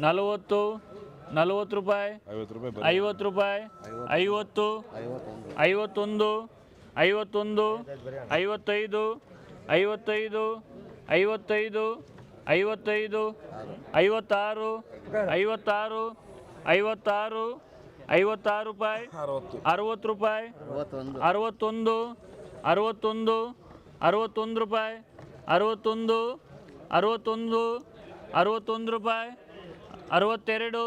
ನಲವತ್ತು ನಲವತ್ತು ರೂಪಾಯಿ ಐವತ್ತು ರೂಪಾಯಿ ಐವತ್ತು ಐವತ್ತೊಂದು ಐವತ್ತೊಂದು ಐವತ್ತೈದು ಐವತ್ತೈದು ಐವತ್ತೈದು ಐವತ್ತೈದು ಐವತ್ತಾರು ಐವತ್ತಾರು ಐವತ್ತಾರು ಐವತ್ತಾರು ರೂಪಾಯಿ ಅರವತ್ತು ರೂಪಾಯಿ ಅರವತ್ತೊಂದು ಅರವತ್ತೊಂದು ಅರವತ್ತೊಂದು ರೂಪಾಯಿ ಅರವತ್ತೊಂದು ಅರವತ್ತೊಂದು ಅರವತ್ತೊಂದು ರೂಪಾಯಿ, ಅರವತ್ತೆರಡು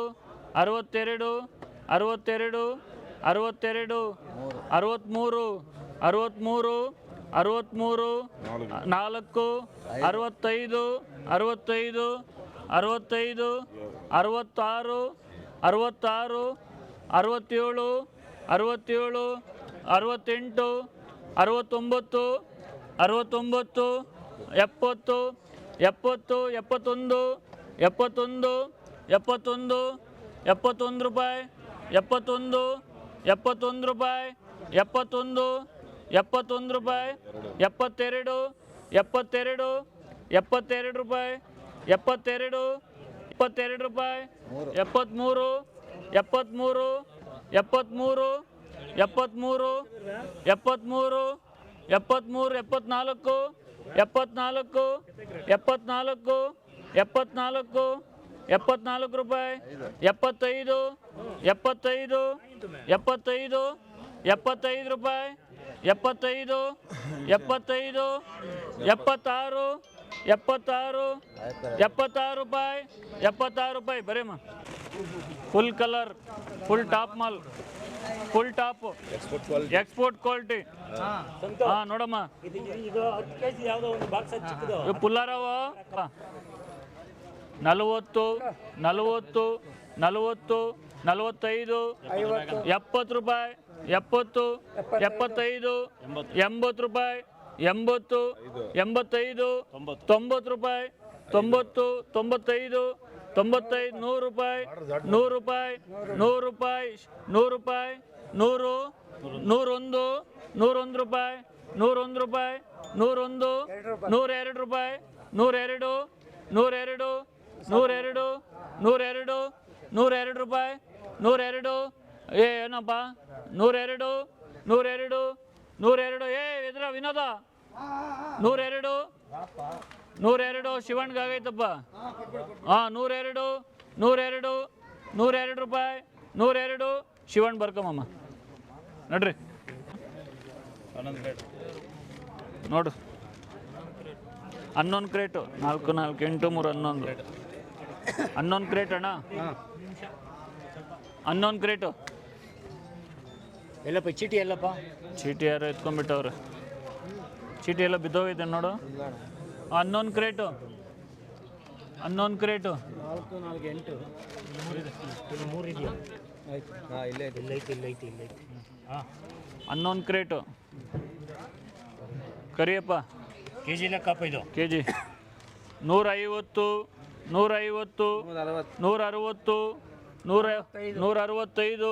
ಅರವತ್ತೆರಡು ಅರವತ್ತೆರಡು ಅರವತ್ತೆರಡು, ಅರವತ್ತ್ಮೂರು ಅರವತ್ತ್ಮೂರು ಅರವತ್ತ್ಮೂರು, ನಾಲ್ಕು, ಅರವತ್ತೈದು ಅರವತ್ತೈದು ಅರವತ್ತೈದು, ಅರವತ್ತಾರು ಅರವತ್ತಾರು, ಅರವತ್ತೇಳು ಅರವತ್ತೇಳು, ಅರವತ್ತೆಂಟು, ಅರವತ್ತೊಂಬತ್ತು ಅರವತ್ತೊಂಬತ್ತು, ಎಪ್ಪತ್ತು ಎಪ್ಪತ್ತು, ಎಪ್ಪತ್ತೊಂದು ಎಪ್ಪತ್ತೊಂದು ಎಪ್ಪತ್ತೊಂದು ಎಪ್ಪತ್ತೊಂದು ರೂಪಾಯಿ, ಎಪ್ಪತ್ತೊಂದು ಎಪ್ಪತ್ತೊಂದು ರೂಪಾಯಿ, ಎಪ್ಪತ್ತೊಂದು ಎಪ್ಪತ್ತೊಂದು ರೂಪಾಯಿ, ಎಪ್ಪತ್ತೆರಡು ಎಪ್ಪತ್ತೆರಡು ಎಪ್ಪತ್ತೆರಡು ರೂಪಾಯಿ, ಎಪ್ಪತ್ತೆರಡು ಇಪ್ಪತ್ತೆರಡು ರೂಪಾಯಿ, ಎಪ್ಪತ್ತ್ಮೂರು ಎಪ್ಪತ್ತ್ಮೂರು ಎಪ್ಪತ್ತ್ಮೂರು ಎಪ್ಪತ್ತ್ಮೂರು ಎಪ್ಪತ್ತ್ಮೂರು ಎಪ್ಪತ್ತ್ಮೂರು ಎಪ್ಪತ್ನಾಲ್ಕು ಎಪ್ಪತ್ನಾಲ್ಕು ಎಪ್ಪತ್ನಾಲ್ಕು ಎಪ್ಪತ್ನಾಲ್ಕು ಎಪ್ಪತ್ನಾಲ್ಕು ರೂಪಾಯಿ, ಎಪ್ಪತ್ತೈದು ಎಪ್ಪತ್ತೈದು ಎಪ್ಪತ್ತೈದು ಎಪ್ಪತ್ತೈದು ರೂಪಾಯಿ, ಎಪ್ಪತ್ತೈದು ಎಪ್ಪತ್ತೈದು, ಎಪ್ಪತ್ತಾರು ಎಪ್ಪತ್ತಾರು ಎಪ್ಪತ್ತಾರು ರೂಪಾಯಿ ಎಪ್ಪತ್ತಾರು ರೂಪಾಯಿ. ಬರೇಮ್ಮ ಫುಲ್ ಕಲರ್ ಫುಲ್ ಟಾಪ್ ಮಾಲ್ ಫುಲ್ ಟಾಪ್ ಎಕ್ಸ್ಪೋರ್ಟ್ ಕ್ವಾಲಿಟಿ ಹಾ. ನೋಡಮ್ಮ. ಪುಲ್ಲಾರವ? ನಲವತ್ತು ನಲವತ್ತು ನಲವತ್ತು ನಲವತ್ತೈದು ಎಪ್ಪತ್ತು ರೂಪಾಯಿ ಎಪ್ಪತ್ತು ಎಪ್ಪತ್ತೈದು. ಎಂಬತ್ತು. ರೂಪಾಯಿ ಎಂಬತ್ತು ಎಂಬತ್ತೈದು ತೊಂಬತ್ತು. ರೂಪಾಯಿ ತೊಂಬತ್ತು ತೊಂಬತ್ತೈದು ತೊಂಬತ್ತೈದು ನೂರು ರೂಪಾಯಿ ನೂರು ರೂಪಾಯಿ. ನೂರು ರೂಪಾಯಿ ನೂರು ರೂಪಾಯಿ ನೂರು, ನೂರೊಂದು ನೂರೊಂದು ರೂಪಾಯಿ ನೂರೊಂದು ರೂಪಾಯಿ, ನೂರೊಂದು, ನೂರೆರಡು ರೂಪಾಯಿ, ನೂರೆರಡು ನೂರೆರಡು ನೂರೆರಡು ನೂರೆರಡು ನೂರೆರಡು ರೂಪಾಯಿ, ನೂರೆರಡು, ಏ, ಏನಪ್ಪ? ನೂರೆರಡು ನೂರೆರಡು ನೂರೆರಡು, ಏ ಇದ್ರ ವಿನೋದ. ನೂರೆರಡು ನೂರೆರಡು ಶಿವಣ್ಗಾಗೈತಪ್ಪ ಹಾಂ ನೂರೆರಡು ನೂರೆರಡು ನೂರೆರಡು ರೂಪಾಯಿ, ನೂರೆರಡು ಶಿವಣ್ಣ ಬರ್ಕಮ್ಮಮ್ಮ ನಡ್ರಿ. ನೋಡು. ಹನ್ನೊಂದು ಕ್ರೇಟು ನಾಲ್ಕು ನಾಲ್ಕು ಎಂಟು ಮೂರು ಹನ್ನೊಂದು. ಹನ್ನೊಂದು ಕ್ರೇಟ್ ಅಣ್ಣ? ಹನ್ನೊಂದು ಕ್ರೇಟು. ಎಲ್ಲಪ್ಪ ಚೀಟಿ ಎಲ್ಲಪ್ಪ? ಚೀಟಿ ಯಾರು ಎತ್ಕೊಂಡ್ಬಿಟ್ಟವ್ರೆ. ಚೀಟಿ ಎಲ್ಲ ಬಿದ್ದೋಗಿದೆ ನೋಡು. ಹನ್ನೊಂದು ಕ್ರೇಟು. ಹನ್ನೊಂದು ಕ್ರೇಟು. ನಾಲ್ಕು ನಾಲ್ಕು ಎಂಟು. ಮೂರು ಇದೆಯಾ? ಆಯ್ತು ಹಾಂ ಇಲ್ಲೇ ಇಲ್ಲೈತಿ ಇಲ್ಲೈತೆ ಇಲ್ಲೈತೆ. ಹನ್ನೊಂದು ಕ್ರೇಟು. ಕರಿಯಪ್ಪ. ಕೆ ಜಿ ಲೆಕ್ಕಪ್ಪ ಇದು. ಕೆ ಜಿ ನೂರೈವತ್ತು ನೂರೈವತ್ತು ನೂರ ಐವತ್ತು ನೂರ ಅರವತ್ತು ನೂರ ನೂರ ಅರವತ್ತೈದು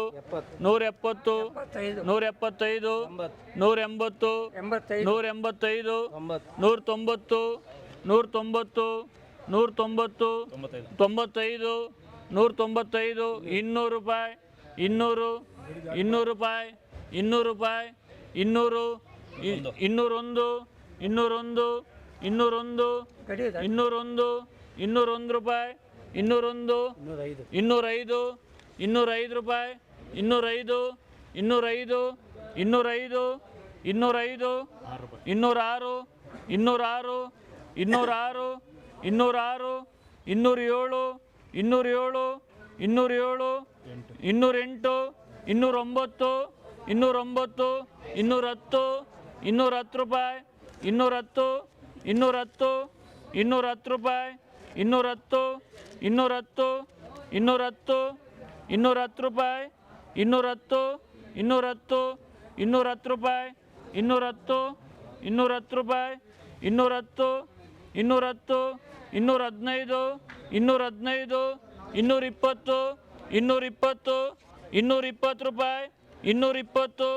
ನೂರ ಎಪ್ಪತ್ತು. ನೂರ ಎಪ್ಪತ್ತೈದು. ನೂರ ಎಂಬತ್ತು. ನೂರ ಎಂಬತ್ತೈದು. ನೂರ ತೊಂಬತ್ತು. ನೂರ ತೊಂಬತ್ತು ನೂರ ತೊಂಬತ್ತು ತೊಂಬತ್ತೈದು ನೂರ ತೊಂಬತ್ತೈದು ಇನ್ನೂರು ರೂಪಾಯಿ ಇನ್ನೂರು ಇನ್ನೂರು ರೂಪಾಯಿ ಇನ್ನೂರು ರೂಪಾಯಿ ಇನ್ನೂರು ಇನ್ನೂರೊಂದು ಇನ್ನೂರೊಂದು ಇನ್ನೂರೊಂದು ಇನ್ನೂರೊಂದು ಇನ್ನೂರೊಂದು ರೂಪಾಯಿ ಇನ್ನೂರೊಂದು ನೂರೈದು ಇನ್ನೂರೈದು ಇನ್ನೂರೈದು ರೂಪಾಯಿ ಇನ್ನೂರೈದು ಇನ್ನೂರೈದು ಇನ್ನೂರೈದು ಇನ್ನೂರೈದು ಇನ್ನೂರಾರು ಇನ್ನೂರಾರು ಇನ್ನೂರಾರು ಇನ್ನೂರಾರು ಇನ್ನೂರ ಏಳು ಇನ್ನೂರ ಏಳು ಇನ್ನೂರ ಏಳು ಇನ್ನೂರೆಂಟು ಇನ್ನೂರೊಂಬತ್ತು ಇನ್ನೂರೊಂಬತ್ತು, ಇನ್ನೂರತ್ತು ಇನ್ನೂರ ಹತ್ತು ರೂಪಾಯಿ, ಇನ್ನೂರತ್ತು ಇನ್ನೂರತ್ತು ಇನ್ನೂರ ಹತ್ತು ರೂಪಾಯಿ, ಇನ್ನೂರತ್ತು ಇನ್ನೂರತ್ತು ಇನ್ನೂರತ್ತು ಇನ್ನೂರ ಹತ್ತು ರೂಪಾಯಿ, ಇನ್ನೂರತ್ತು ಇನ್ನೂರತ್ತು ಇನ್ನೂರ ಹತ್ತು ರೂಪಾಯಿ, ಇನ್ನೂರತ್ತು ಇನ್ನೂರ ಹತ್ತು ರೂಪಾಯಿ, ಇನ್ನೂರತ್ತು ಇನ್ನೂರತ್ತು ಇನ್ನೂರ ಹದಿನೈದು ಇನ್ನೂರ ಹದಿನೈದು ಇನ್ನೂರ ಇಪ್ಪತ್ತು ಇನ್ನೂರ ಇಪ್ಪತ್ತು ಇನ್ನೂರ ಇಪ್ಪತ್ತು ರೂಪಾಯಿ. ಇನ್ನೂರ ಇಪ್ಪತ್ತು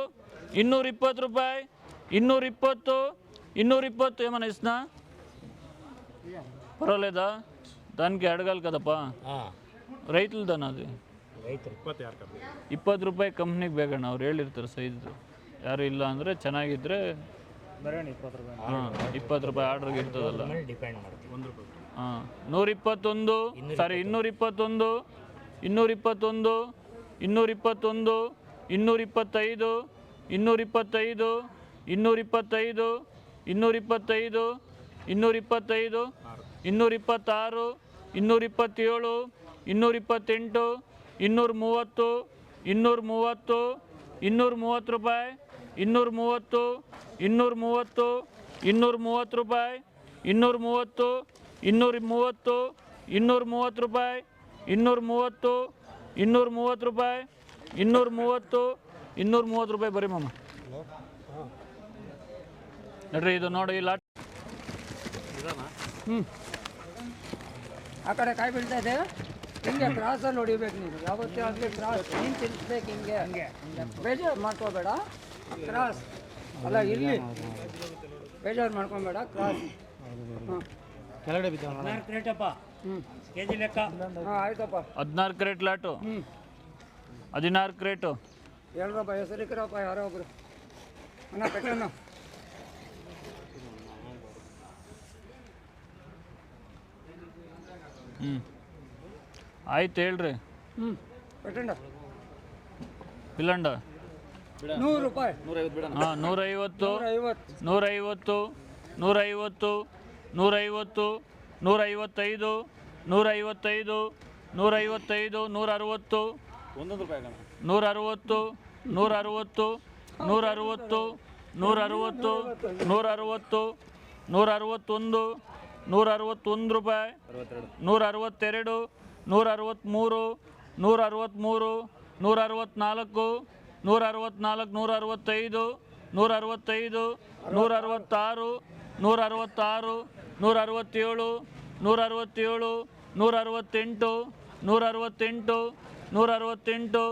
ಇನ್ನೂರ ಇಪ್ಪತ್ತು ರೂಪಾಯಿ ಇನ್ನೂರ ಇಪ್ಪತ್ತು ಇನ್ನೂರ ఇప్పత్తు ఏమైనా ఇస్తున్నా పర్వాలేదా దానికి అడగాలి కదప్పా ಹಾಂ ರೈತಲ್ದನ ಅದು ರೈತರು ಇಪ್ಪತ್ತು ರೂಪಾಯಿ ಕಂಪ್ನಿಗೆ ಬೇಕಣ್ಣ ಅವ್ರು ಹೇಳಿರ್ತಾರೆ ಸೈಜು ಯಾರು ಇಲ್ಲ ಅಂದರೆ ಚೆನ್ನಾಗಿದ್ದರೆ ಬರೋಣ ಇಪ್ಪತ್ತು ರೂಪಾಯಿ ಹಾಂ ಇಪ್ಪತ್ತು ರೂಪಾಯಿ ಆರ್ಡ್ರಿಗೆ ಇರ್ತದಲ್ಲ ಮೇಲೆ ಡಿಪೆಂಡ್ ಮಾಡ್ತೀವಿ ಒಂದು ರೂಪಾಯಿ ಹಾಂ ನೂರ ಇಪ್ಪತ್ತೊಂದು ಸಾರಿ ಇನ್ನೂರ ಇಪ್ಪತ್ತೊಂದು ಇನ್ನೂರ ಇನ್ನೂರಿಪ್ಪತ್ತೈದು ಇನ್ನೂರ ಇಪ್ಪತ್ತೈದು ಇನ್ನೂರ ಇಪ್ಪತ್ತೈದು ಇನ್ನೂರ ಇಪ್ಪತ್ತೈದು ಇನ್ನೂರ ಇಪ್ಪತ್ತೈದು ಇನ್ನೂರ ಇಪ್ಪತ್ತೈದು ಇನ್ನೂರ ಇಪ್ಪತ್ತಾರು ಇನ್ನೂರ ಇಪ್ಪತ್ತೇಳು ಇನ್ನೂರ ಇಪ್ಪತ್ತೆಂಟು ಇನ್ನೂರ ಮೂವತ್ತು ಇನ್ನೂರ ಮೂವತ್ತು ಇನ್ನೂರ ಮೂವತ್ತು ರೂಪಾಯಿ ಇನ್ನೂರ ಮೂವತ್ತು ಇನ್ನೂರ ಮೂವತ್ತು ಇನ್ನೂರ ಮೂವತ್ತು ರೂಪಾಯಿ ಇನ್ನೂರ ಮೂವತ್ತು ಇನ್ನೂರ ಮೂವತ್ತು ಇನ್ನೂರ ಮೂವತ್ತು ರೂಪಾಯಿ ಇನ್ನೂರ ಮೂವತ್ತು ಇನ್ನೂರ ಮೂವತ್ತು ರೂಪಾಯಿ ಇನ್ನೂರ ಮೂವತ್ತು ಇನ್ನೂರ ಮೂವತ್ತು ರೂಪಾಯಿ ಬರೀ ಮಾಮ. ನೋಡ್ರಿ ಇದು ನೋಡಿ ಲಾಟ್ ಹ್ಞೂ ಆ ಕಡೆ ಕಾಯಿ ಬೀಳ್ತಾ ಇದೆ. ಹಿಂಗೆ ಕ್ರಾಸಲ್ಲಿ ಹೊಡಿಬೇಕು ನೀವು. ಯಾವತ್ತೇ ಆಗಲಿ ಕ್ರಾಸ್ ನೀನು ತಿನ್ಸ್ಬೇಕು ಹಿಂಗೆ. ಹಂಗೆ. ಬೇಜಾರು ಮಾಡ್ಕೋಬೇಡ. ಕ್ರಾಸ್ ಅಲ್ಲ ಇರಲಿ ಬೇಜಾರು ಮಾಡ್ಕೊಬೇಡ ಕ್ರಾಸ್ ಹಾಂ ಕೆಳಗಡೆ ಬಿದ್ದಾವ ಕ್ರೇಟಪ್ಪ ಹ್ಞೂ ಕೆ ಜಿ ಲೆಕ್ಕ. ಹಾಂ ಆಯ್ತಪ್ಪ. ಹದಿನಾರು ಕ್ರೇಟ್ ಲಾಟು ಹ್ಞೂ ಹದಿನಾರು ಕ್ರೇಟು. ಹೇಳ್ರಪ್ಪ ಹೆಸರಿಕ್ರಪ್ಪ ಯಾರೋ ಒಬ್ರು. ಅಣ್ಣ ಕಟ್ಟಣ್ಣ ಹ್ಞೂ ಆಯ್ತು ಹೇಳ್ರಿ. ಹ್ಞೂ ಕಟ್ಟಣ್ಣ ಇಲ್ಲಂಡ ನೂರು ರೂಪಾಯಿ. ಹಾಂ ನೂರೈವತ್ತು ಐವತ್ತು ನೂರೈವತ್ತು ನೂರೈವತ್ತು ನೂರೈವತ್ತು ನೂರೈವತ್ತೈದು ನೂರೈವತ್ತೈದು ನೂರೈವತ್ತೈದು ನೂರ ಅರವತ್ತು ನೂರ ಅರವತ್ತು ನೂರ ಅರವತ್ತು ನೂರ ಅರವತ್ತು ನೂರ ಅರವತ್ತು ನೂರ ಅರವತ್ತು ನೂರ ಅರವತ್ತೊಂದು ನೂರ ಅರವತ್ತೊಂದು ರೂಪಾಯಿ ನೂರ ಅರವತ್ತೆರಡು ನೂರ ಅರವತ್ತ್ಮೂರು ನೂರ ಅರವತ್ತ್ಮೂರು ನೂರ ಅರವತ್ತ್ನಾಲ್ಕು ನೂರ ಅರವತ್ತ್ನಾಲ್ಕು ನೂರ ಅರವತ್ತೈದು ನೂರ ಅರವತ್ತೈದು ನೂರ ಅರವತ್ತಾರು ನೂರ ಅರವತ್ತಾರು ನೂರ ಅರವತ್ತೇಳು ನೂರ ಅರವತ್ತೇಳು ನೂರ ಅರವತ್ತೆಂಟು ನೂರ ಅರವತ್ತೆಂಟು ನೂರ ಅರವತ್ತೆಂಟು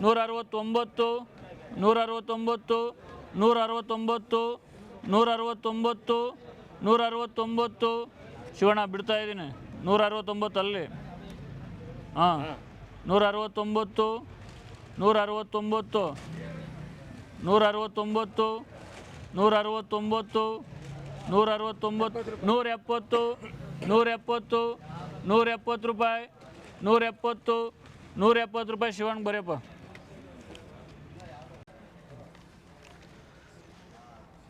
ನೂರ ಅರವತ್ತೊಂಬತ್ತು ನೂರ ಅರವತ್ತೊಂಬತ್ತು ನೂರ ಅರವತ್ತೊಂಬತ್ತು ನೂರ ಅರವತ್ತೊಂಬತ್ತು ನೂರ ಅರವತ್ತೊಂಬತ್ತು ಶಿವಣ್ಣ, ಬಿಡ್ತಾ ಇದ್ದೀನಿ. ನೂರ ಅರವತ್ತೊಂಬತ್ತು ಅಲ್ಲಿ ಹಾಂ ನೂರ ಅರವತ್ತೊಂಬತ್ತು ನೂರ ಅರವತ್ತೊಂಬತ್ತು ನೂರ ಅರವತ್ತೊಂಬತ್ತು ನೂರ ಅರವತ್ತೊಂಬತ್ತು ನೂರ ಅರವತ್ತೊಂಬತ್ತು ನೂರ ಎಪ್ಪತ್ತು ನೂರ ಎಪ್ಪತ್ತು ನೂರ ಎಪ್ಪತ್ತು ರೂಪಾಯಿ ನೂರ ಎಪ್ಪತ್ತು ನೂರ ಎಪ್ಪತ್ತು ರೂಪಾಯಿ ಶಿವಣ್ಣ ಬರೆಯಪ್ಪ.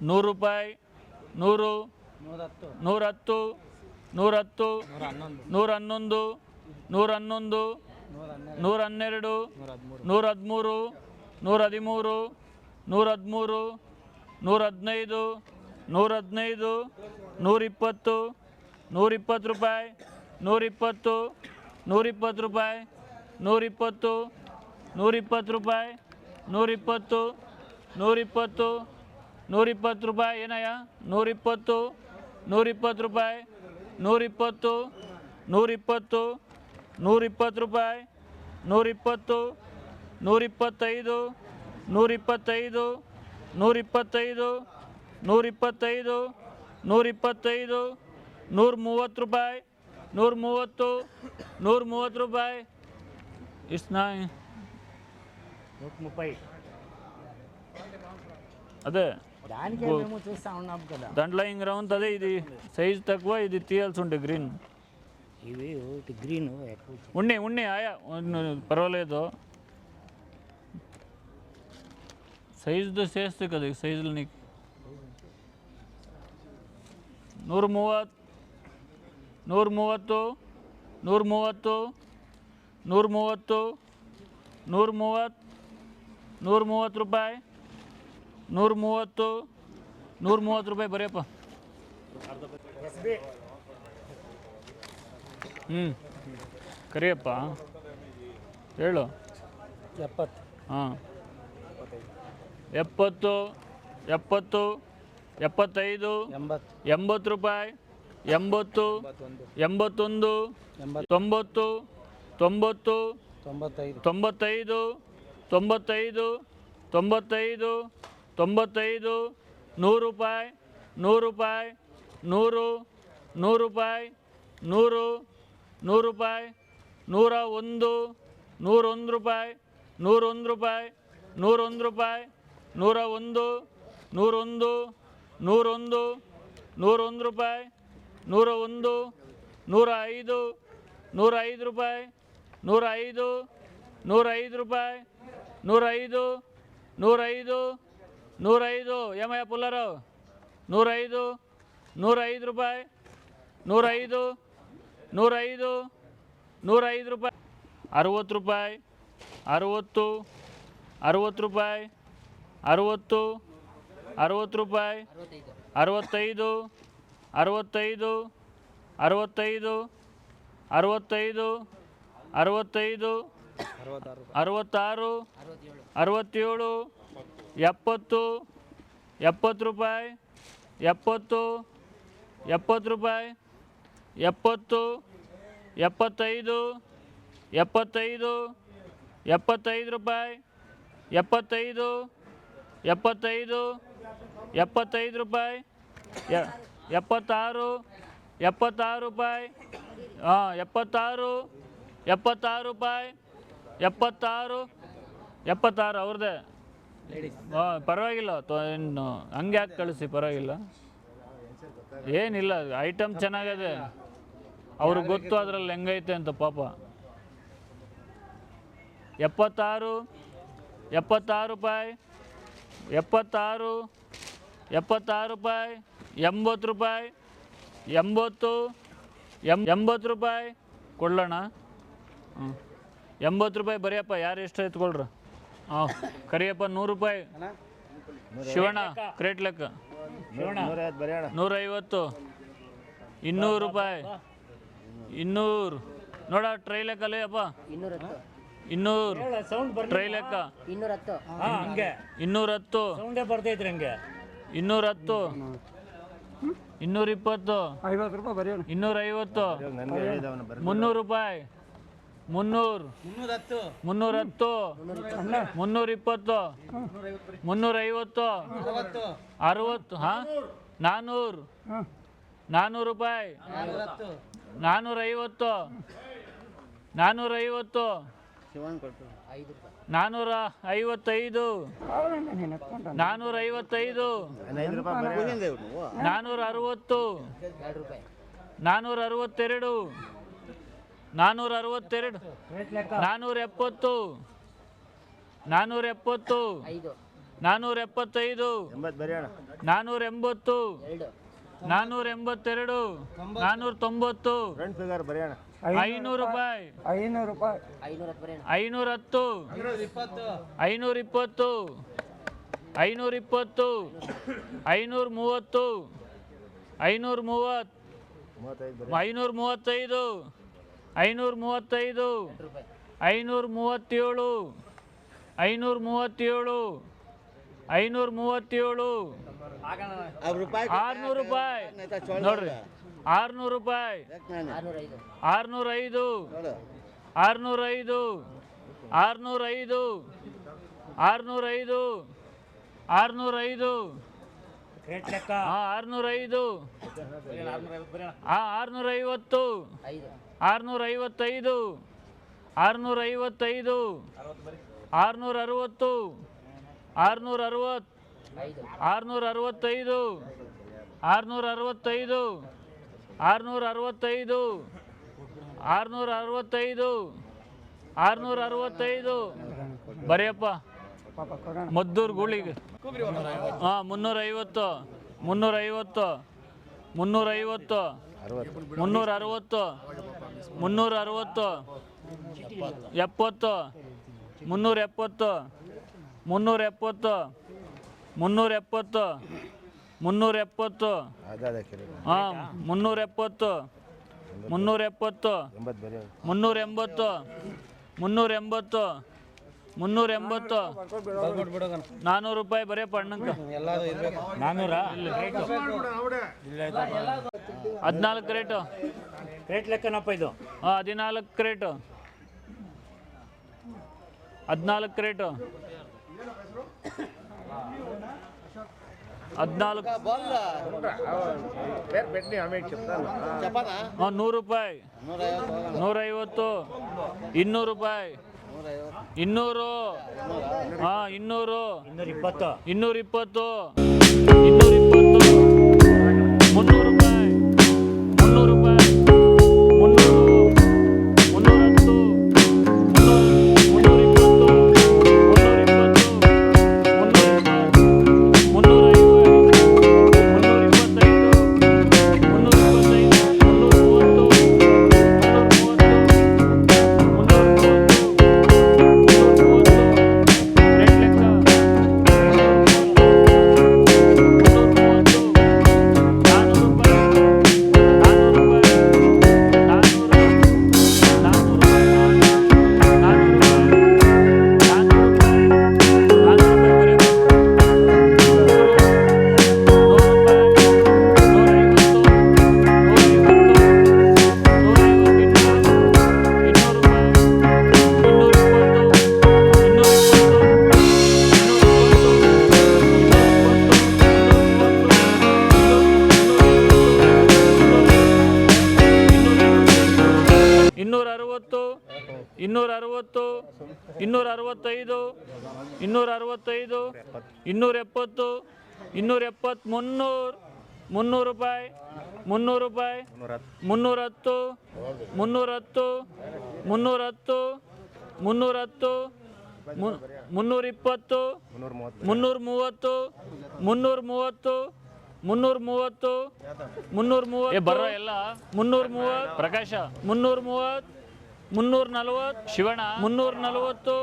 ನೂರು ರೂಪಾಯಿ ನೂರು ನೂರತ್ತು. ನೂರ ಹತ್ತು ನೂರ ಹತ್ತು ನೂರ ಹನ್ನೊಂದು ನೂರ ಹನ್ನೊಂದು ನೂರ ಹನ್ನೆರಡು ನೂರ ಹದಿಮೂರು ನೂರ ಹದಿಮೂರು ನೂರ ಹದಿಮೂರು ನೂರ ಹದಿನೈದು ನೂರ ಹದಿನೈದು ನೂರಿಪ್ಪತ್ತು ನೂರಿಪ್ಪತ್ತು ರೂಪಾಯಿ ನೂರಿಪ್ಪತ್ತು ನೂರಿಪ್ಪತ್ತು ರೂಪಾಯಿ. ನೂರಿಪ್ಪತ್ತು ನೂರಿಪ್ಪತ್ತು ರೂಪಾಯಿ, ನೂರಿಪ್ಪತ್ತು ನೂರಿಪ್ಪತ್ತು ನೂರಿಪ್ಪತ್ತು ರೂಪಾಯಿ ಏನಯ್ಯ? ನೂರಿಪ್ಪತ್ತು ನೂರಿಪ್ಪತ್ತು ರೂಪಾಯಿ, ನೂರಿಪ್ಪತ್ತು ನೂರಿಪ್ಪತ್ತು ನೂರಿಪ್ಪತ್ತು ರೂಪಾಯಿ, ನೂರಿಪ್ಪತ್ತು, ನೂರಿಪ್ಪತ್ತೈದು ನೂರಿಪ್ಪತ್ತೈದು ನೂರಿಪ್ಪತ್ತೈದು ನೂರಿಪ್ಪತ್ತೈದು ನೂರಿಪ್ಪತ್ತೈದು ನೂರ ಮೂವತ್ತು ರೂಪಾಯಿ ನೂರ ಮೂವತ್ತು ನೂರ ಮೂವತ್ತು ರೂಪಾಯಿ ಇಷ್ಟು ನಾ నూట ముప్పై అదే దానికి మేము చూస్తా ఉన్నాం కదా దాంట్లో ఇంకా ఉంటుంది ఇది సైజ్ తక్కువ ఇది తీయాల్సి ఉంటే గ్రీన్ ఇవి ఒకటి గ్రీన్ ఎక్కువ ఉన్నాయి ఉన్నాయి ఆయా ఉన్ని- పర్వాలేదు సైజుతో చేస్తే కదా ఈ సైజులు నీకు ನೂರ ಮೂವತ್ತು ನೂರ ಮೂವತ್ತು ನೂರ ಮೂವತ್ತು ನೂರ ಮೂವತ್ತು ನೂರ ಮೂವತ್ತು ನೂರ ಮೂವತ್ತು ರೂಪಾಯಿ ನೂರ ಮೂವತ್ತು ನೂರ ಮೂವತ್ತು ರೂಪಾಯಿ ಬರೆಯಪ್ಪ. ಹ್ಞೂ ಕರಿಯಪ್ಪ. ಹೇಳು. ಎಪ್ಪತ್ತು. ಹಾಂ. ಎಪ್ಪತ್ತು ಎಪ್ಪತ್ತು ಎಪ್ಪತ್ತೈದು ಎಂಬತ್ತು. ಎಂಬತ್ತು ರೂಪಾಯಿ ಎಂಬತ್ತು ಎಂಬತ್ತೊಂದು ಎಂಬತ್ತು. ತೊಂಬತ್ತು ತೊಂಬತ್ತು ತೊಂಬತ್ತೈದು. ತೊಂಬತ್ತೈದು ತೊಂಬತ್ತೈದು ತೊಂಬತ್ತೈದು ತೊಂಬತ್ತೈದು ನೂರು ರೂಪಾಯಿ ನೂರು ರೂಪಾಯಿ ನೂರು ನೂರು ರೂಪಾಯಿ ನೂರು ನೂರು ರೂಪಾಯಿ ನೂರ ಒಂದು ನೂರೊಂದು ರೂಪಾಯಿ ನೂರೊಂದು ರೂಪಾಯಿ ನೂರೊಂದು ರೂಪಾಯಿ ನೂರ ಒಂದು ನೂರೊಂದು ನೂರೊಂದು ನೂರೊಂದು ರೂಪಾಯಿ ನೂರ ಒಂದು ನೂರ ಐದು ನೂರ ಐದು ರೂಪಾಯಿ ನೂರ ಐದು ನೂರ ಐದು ರೂಪಾಯಿ, ನೂರೈದು ನೂರೈದು ನೂರೈದು. ಏಮಯ್ಯ ಪುಲ್ಲರು, ನೂರೈದು ನೂರೈದು ರೂಪಾಯಿ, ನೂರೈದು ನೂರೈದು ನೂರೈದು ರೂಪಾಯಿ. ಅರುವತ್ತು ರೂಪಾಯಿ, ಅರುವತ್ತು ಅರುವತ್ತು ರೂಪಾಯಿ, ಅರುವತ್ತು ಅರುವತ್ತು ರೂಪಾಯಿ, ಅರವತ್ತೈದು ಅರವತ್ತೈದು ಅರವತ್ತೈದು ಅರವತ್ತೈದು ಅರವತ್ತೈದು, ಅರವತ್ತಾರು, ಅರವತ್ತೇಳು, ಎಪ್ಪತ್ತು ಎಪ್ಪತ್ತು ರೂಪಾಯಿ, ಎಪ್ಪತ್ತು ಎಪ್ಪತ್ತು ರೂಪಾಯಿ, ಎಪ್ಪತ್ತು, ಎಪ್ಪತ್ತೈದು ಎಪ್ಪತ್ತೈದು ಎಪ್ಪತ್ತೈದು ರೂಪಾಯಿ, ಎಪ್ಪತ್ತೈದು ಎಪ್ಪತ್ತೈದು ಎಪ್ಪತ್ತೈದು ರೂಪಾಯಿ ಎಪ್ಪತ್ತಾರು ಎಪ್ಪತ್ತಾರು ರೂಪಾಯಿ ಹಾಂ ಎಪ್ಪತ್ತಾರು ಎಪ್ಪತ್ತಾರು ರೂಪಾಯಿ. ಎಪ್ಪತ್ತಾರು. ಎಪ್ಪತ್ತಾರು ಅವ್ರದ್ದೇ. ಹಾಂ ಪರವಾಗಿಲ್ಲ. ತೊ- ಇನ್ನು ಹಂಗೆ ಯಾಕೆ ಕಳಿಸಿ? ಪರವಾಗಿಲ್ಲ. ಏನಿಲ್ಲ ಐಟಮ್ ಚೆನ್ನಾಗಿದೆ. ಅವ್ರಿಗೆ ಗೊತ್ತು ಅದ್ರಲ್ಲಿ ಹೆಂಗೈತೆ ಅಂತ ಪಾಪ. ಎಪ್ಪತ್ತಾರು. ಎಪ್ಪತ್ತಾರು ರೂಪಾಯಿ. ಎಪ್ಪತ್ತಾರು. ಎಪ್ಪತ್ತಾರು ರೂಪಾಯಿ. ಎಂಬತ್ತು ರೂಪಾಯಿ. ಎಂಬತ್ತು. ಎಂಬತ್ತು ರೂಪಾಯಿ. ಕೊಡೋಣ ಹ್ಞೂ ಎಂಬತ್ತು ರೂಪಾಯಿ ಬರೆಯಪ್ಪ ಯಾರು ಎಷ್ಟು ಎತ್ಕೊಳ್ರ ಹಾಂ ಕರಿಯಪ್ಪ ನೂರು ರೂಪಾಯಿ. ಶಿವಣ್ಣ ಕ್ರೇಟ್ ಲೆಕ್ಕ. ನೂರೈವತ್ತು. ಇನ್ನೂರು ರೂಪಾಯಿ. ಇನ್ನೂರು. ನೋಡ ಟ್ರೈ ಲೆಕ್ಕಲ್ಲೇ ಅಪ್ಪ. ಇನ್ನೂರು. ಟ್ರೈ ಲೆಕ್ಕ. ಇನ್ನೂರತ್ತು. ಹಾ ಹಂಗೆ. ಇನ್ನೂರ ಹತ್ತು ಬರ್ತೈತ್ರಿ ಹಂಗೆ. ಇನ್ನೂರ ಹತ್ತು ಇನ್ನೂರ ಇಪ್ಪತ್ತು ರೂಪಾಯಿ ಬರೆಯೋಣ. ಇನ್ನೂರ ಐವತ್ತು ಮುನ್ನೂರು ರೂಪಾಯಿ. ಮುನ್ನೂರು. ಮುನ್ನೂರ ಹತ್ತು ಮುನ್ನೂರ ಇಪ್ಪತ್ತು ಮುನ್ನೂರ ಐವತ್ತು ಅರವತ್ತು ಹಾಂ? ನಾನ್ನೂರು ಹಾಂ. ನಾನ್ನೂರು ರೂಪಾಯಿ ನಾನ್ನೂರ ಐವತ್ತು ನಾನ್ನೂರ ಐವತ್ತೈದು. ನಾನ್ನೂರ ಐವತ್ತೈದು ನಾನ್ನೂರ ಅರವತ್ತು ನಾನ್ನೂರ ಅರವತ್ತೆರಡು ನಾನ್ನೂರ ಅರವತ್ತೆರಡು ನಾನ್ನೂರ ಎಪ್ಪತ್ತು ನಾನ್ನೂರ ಎಪ್ಪತ್ತು ನಾನ್ನೂರ ಎಪ್ಪತ್ತೈದು ನಾನ್ನೂರ ಎಂಬತ್ತು ನಾನೂರ ನಾನ್ನೂರ ಎಂಬತ್ತೆರಡು ನಾನ್ನೂರ ತೊಂಬತ್ತು ಐನೂರು ರೂಪಾಯಿ. ಐನೂರು ರೂಪಾಯಿ. ಐನೂರ ಹತ್ತು ಐನೂರ ಇಪ್ಪತ್ತು ಐನೂರ ಇಪ್ಪತ್ತು ಐನೂರ ಮೂವತ್ತು ಐನೂರ ಮೂವತ್ತು ಐನೂರ ಮೂವತ್ತೈದು ಐನೂರ ಮೂವತ್ತೈದು ಐನೂರ ಮೂವತ್ತೇಳು ಐನೂರ ಮೂವತ್ತೇಳು ಐನೂರ ಮೂವತ್ತೇಳು ಆರ್ನೂರು ರೂಪಾಯಿ. ನೋಡ್ರಿ. ಆರ್ನೂರು ರೂಪಾಯಿ. ಆರ್ನೂರ ಐದು ಆರ್ನೂರ ಐದು ಆರ್ನೂರ ಐದು ಆರ್ನೂರ ಐದು ಆರ್ನೂರ ಐದು ಆರ್ನೂರ ಐದು ಹಾಂ ಆರ್ನೂರ ಐದು. ಹಾಂ ಆರ್ನೂರ ಐವತ್ತು ಐದು ಆರ್ನೂರ ಐವತ್ತೈದು ಆರ್ನೂರ ಅರವತ್ತು ಆರ್ನೂರ ಅರವತ್ತು ಆರುನೂರ ಅರವತ್ತೈದು ಆರ್ನೂರ ಅರವತ್ತೈದು ಆರ್ನೂರ ಅರವತ್ತೈದು ಆರ್ನೂರ ಅರವತ್ತೈದು ಆರ್ನೂರ ಅರವತ್ತೈದು ಬರೆಯಪ್ಪ. ಮದ್ದೂರು ಗುಳಿಗೆ. ಹಾಂ, ಮುನ್ನೂರೈವತ್ತು ಮುನ್ನೂರೈವತ್ತು ಮುನ್ನೂರೈವತ್ತು ಮುನ್ನೂರ ಅರವತ್ತು ಮುನ್ನೂರ ಅರವತ್ತು ಎಪ್ಪತ್ತು ಮುನ್ನೂರ ಎಪ್ಪತ್ತು ಮುನ್ನೂರ ಎಪ್ಪತ್ತು ಮುನ್ನೂರ ಎಪ್ಪತ್ತು ಮುನ್ನೂರ ಎಪ್ಪತ್ತು ಹಾಂ ಮುನ್ನೂರ ಎಪ್ಪತ್ತು ಮುನ್ನೂರ ಎಪ್ಪತ್ತು ಮುನ್ನೂರ ಎಂಬತ್ತು ಮುನ್ನೂರ ಎಂಬತ್ತು ಮುನ್ನೂರ ಎಂಬತ್ತು ನಾನ್ನೂರು ರೂಪಾಯಿ ಬರೀ ಪಣ್ಣಂಗ ನಾನ್ನೂರ ಹದಿನಾಲ್ಕು ರೇಟು. ರೇಟ್ ಲೆಕ್ಕನಪ್ಪ ಇದು ಹಾಂ ಹದಿನಾಲ್ಕು ರೇಟು ಹದಿನಾಲ್ಕು ರೇಟು ಹದಿನಾಲ್ಕು ಹಾಂ ನೂರು ರೂಪಾಯಿ ನೂರೈವತ್ತು ಇನ್ನೂರು ರೂಪಾಯಿ ಇನ್ನೂರು ಹಾಂ ಇನ್ನೂರು ಇನ್ನೂರ ಇಪ್ಪತ್ತು ಇನ್ನೂರ ಇಪ್ಪತ್ತು ಇನ್ನೂರ ಇಪ್ಪತ್ತು ಇನ್ನೂರ ಎಪ್ಪತ್ತು ಮುನ್ನೂರು ಮುನ್ನೂರು ರೂಪಾಯಿ ಮುನ್ನೂರು ರೂಪಾಯಿ ಮುನ್ನೂರ ಹತ್ತು ಮುನ್ನೂರ ಹತ್ತು ಮುನ್ನೂರ ಹತ್ತು ಮುನ್ನೂರ ಹತ್ತು ಮು- ಮುನ್ನೂರ ಇಪ್ಪತ್ತು ಮುನ್ನೂರ ಮೂವತ್ತು ಮುನ್ನೂರ ಮೂವತ್ತು ಮುನ್ನೂರ ಮೂವತ್ತು ಮುನ್ನೂರ ಮೂವತ್ತು ಬರೋ ಎಲ್ಲ. ಮುನ್ನೂರ ಮೂವತ್ತು ಪ್ರಕಾಶ. ಮುನ್ನೂರ ಮೂವತ್ತು ಮುನ್ನೂರ ನಲವತ್ತು ಶಿವಣ್ಣ. ಮುನ್ನೂರ ನಲವತ್ತು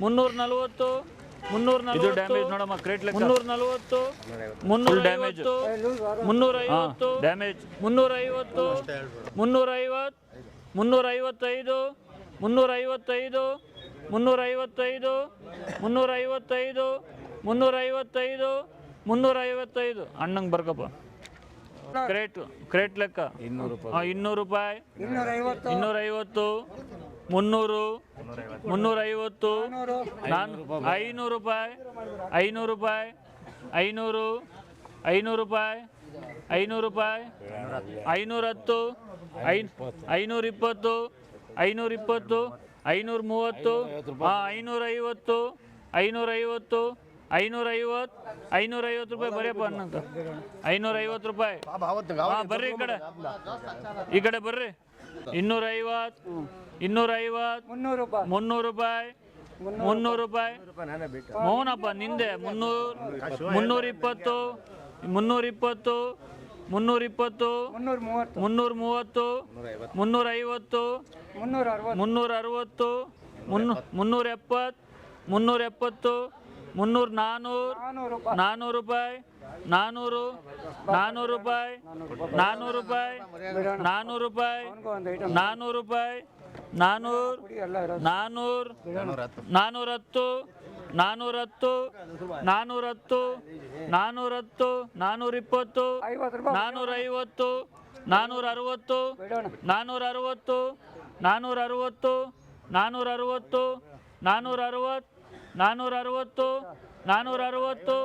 ಮುನ್ನೂರ ನಲವತ್ತು ಮುನ್ನೂರ ಇದು ಡ್ಯಾಮೇಜ್ ನೋಡಮ್ಮ ಕ್ರೇಟ್ ಮುನ್ನೂರ ನಲವತ್ತು ಮುನ್ನೂರ ಡ್ಯಾಮೇಜ್ ಮುನ್ನೂರ ಐವತ್ತು ಡ್ಯಾಮೇಜ್ ಮುನ್ನೂರ ಐವತ್ತು ಮುನ್ನೂರ ಐವತ್ತು ಮುನ್ನೂರ ಐವತ್ತೈದು ಮುನ್ನೂರ ಐವತ್ತೈದು ಮುನ್ನೂರ ಐವತ್ತೈದು ಮುನ್ನೂರ ಐವತ್ತೈದು ಮುನ್ನೂರ ಐವತ್ತೈದು ಮುನ್ನೂರ ಐವತ್ತೈದು ಅಣ್ಣಂಗೆ ಬರ್ಕಪ್ಪ. ಕ್ರೇಟ್ ಕ್ರೇಟ್ ಲೆಕ್ಕ. ಇನ್ನೂರು ರೂಪಾಯಿ. ಇನ್ನೂರು ರೂಪಾಯಿ. ಇನ್ನೂರ ಇನ್ನೂರ ಐವತ್ತು ಮುನ್ನೂರು ಮುನ್ನೂರೈವತ್ತು ನಾನು ಐನೂರು ರೂಪಾಯಿ ಐನೂರು ರೂಪಾಯಿ ಐನೂರು ಐನೂರು ರೂಪಾಯಿ ಐನೂರು ರೂಪಾಯಿ ಐನೂರತ್ತು ಐ ಐನೂರ ಇಪ್ಪತ್ತು ಐನೂರ ಇಪ್ಪತ್ತು ಐನೂರ ಮೂವತ್ತು ಹಾಂ ಐನೂರೈವತ್ತು ಐನೂರ ಐವತ್ತು ಐನೂರ ಐವತ್ತು ಐನೂರ ಐವತ್ತು ರೂಪಾಯಿ. ಬರೀಪ್ಪ ಅನ್ನಂತ ಐನೂರ ಐವತ್ತು ರೂಪಾಯಿ ಹಾಂ ಬರ್ರಿ ಈ ಕಡೆ. ಈ ಕಡೆ ಬರ್ರಿ. ಇನ್ನೂರ ಐವತ್ತು ಇನ್ನೂರ ಐವತ್ತು ಮುನ್ನೂರು ರೂಪಾಯಿ ಮುನ್ನೂರು ರೂಪಾಯಿ. ಮುನ್ನೂರು ರೂಪಾಯಿ ಮೌನಪ್ಪ ನಿಂದೆ. ಮುನ್ನೂರು ಮುನ್ನೂರ ಇಪ್ಪತ್ತು ಮುನ್ನೂರ ಇಪ್ಪತ್ತು ಮುನ್ನೂರ ಇಪ್ಪತ್ತು ಮುನ್ನೂರ ಮೂವತ್ತು ಮುನ್ನೂರ ಐವತ್ತು ಮುನ್ನೂರ ಅರವತ್ತು. ಮುನ್ನೂರ ಅರವತ್ತು ಮುನ್ನೂರ ಎಪ್ಪತ್ತು ಮುನ್ನೂರ ಎಪ್ಪತ್ತು ಮುನ್ನೂರ ನಾನೂರು ನಾನ್ನೂರು ರೂಪಾಯಿ. ನಾನೂರು ನಾನ್ನೂರು ರೂಪಾಯಿ ನಾನ್ನೂರು ರೂಪಾಯಿ ನಾನ್ನೂರು ರೂಪಾಯಿ, ನಾನೂರು ರೂಪಾಯಿ, ನಾನೂರು ನಾನೂರು, ನಾನೂರತ್ತು ನಾನೂರತ್ತು ನಾನ್ನೂರ ಹತ್ತು ನಾನ್ನೂರ ಇಪ್ಪತ್ತು ನಾನೂರ ಐವತ್ತು ನಾನೂರ ಅರವತ್ತು ನಾನ್ನೂರ ಅರವತ್ತು ನಾನ್ನೂರ ಅರವತ್ತು ನಾನ್ನೂರ ಅರವತ್ತು ನಾನ್ನೂರ ಅರವತ್ತು ನಾನ್ನೂರ ಅರವತ್ತು